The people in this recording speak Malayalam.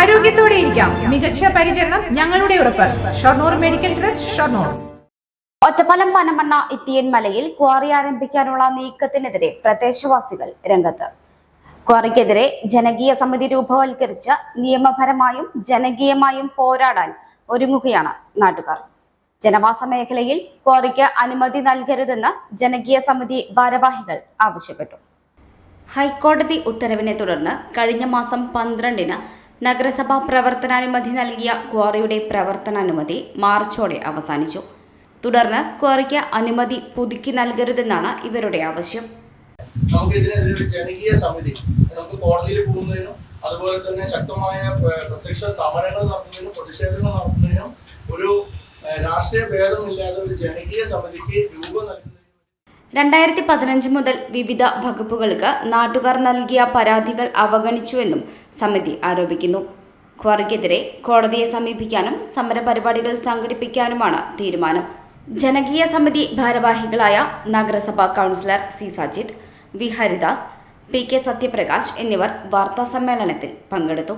ആരോഗ്യത്തോടെ ഇരിക്കാം. മികച്ച പരിചരണം ഞങ്ങളുടെ ഉറപ്പ്. Shoranur medical trust Shoranur. Ottapalam Panamanna ഇത്തിയൻ മലയിൽ ക്വാറി ആരംഭിക്കാനുള്ള നീക്കത്തിനെതിരെ പ്രദേശവാസികൾ രംഗത്ത്. ക്വാറിക്കെതിരെ ജനകീയ സമിതി രൂപവൽക്കരിച്ച് നിയമപരമായും ജനകീയമായും പോരാടാൻ ഒരുങ്ങുകയാണ് നാട്ടുകാർ. ജനവാസ മേഖലയിൽ ക്വാറിക്ക് അനുമതി നൽകരുതെന്ന് ജനകീയ സമിതി ഭാരവാഹികൾ ആവശ്യപ്പെട്ടു. ഹൈക്കോടതി ഉത്തരവിനെ തുടർന്ന് കഴിഞ്ഞ മാസം പന്ത്രണ്ടിന് നഗരസഭ പ്രവർത്തനാനുമതി നൽകിയ ക്വാറിയുടെ പ്രവർത്തനാനുമതി മാർച്ചോടെ അവസാനിച്ചു. തുടർന്ന് ക്വാറിക്ക് അനുമതി പുതുക്കി നൽകരുതെന്നാണ് ഇവരുടെ ആവശ്യം. അതുപോലെ തന്നെ ശക്തമായ പ്രത്യക്ഷ സമരങ്ങൾ നടത്തുന്നതിനും പ്രതിഷേധങ്ങൾ നടത്തുന്നതിനും ഒരു രാഷ്ട്രീയ ഭേദമില്ലാതെ ഒരു ജനകീയ സമിതിക്ക് രൂപം രണ്ടായിരത്തി പതിനഞ്ച് മുതൽ വിവിധ വകുപ്പുകൾക്ക് നാട്ടുകാർ നൽകിയ പരാതികൾ അവഗണിച്ചുവെന്നും സമിതി ആരോപിക്കുന്നു. ക്വാറിക്കെതിരെ കോടതിയെ സമീപിക്കാനും സമരപരിപാടികൾ സംഘടിപ്പിക്കാനുമാണ് തീരുമാനം. ജനകീയ സമിതി ഭാരവാഹികളായ നഗരസഭാ councillor C Sajith V Haridas P K Satyaprakash എന്നിവർ വാർത്താസമ്മേളനത്തിൽ പങ്കെടുത്തു.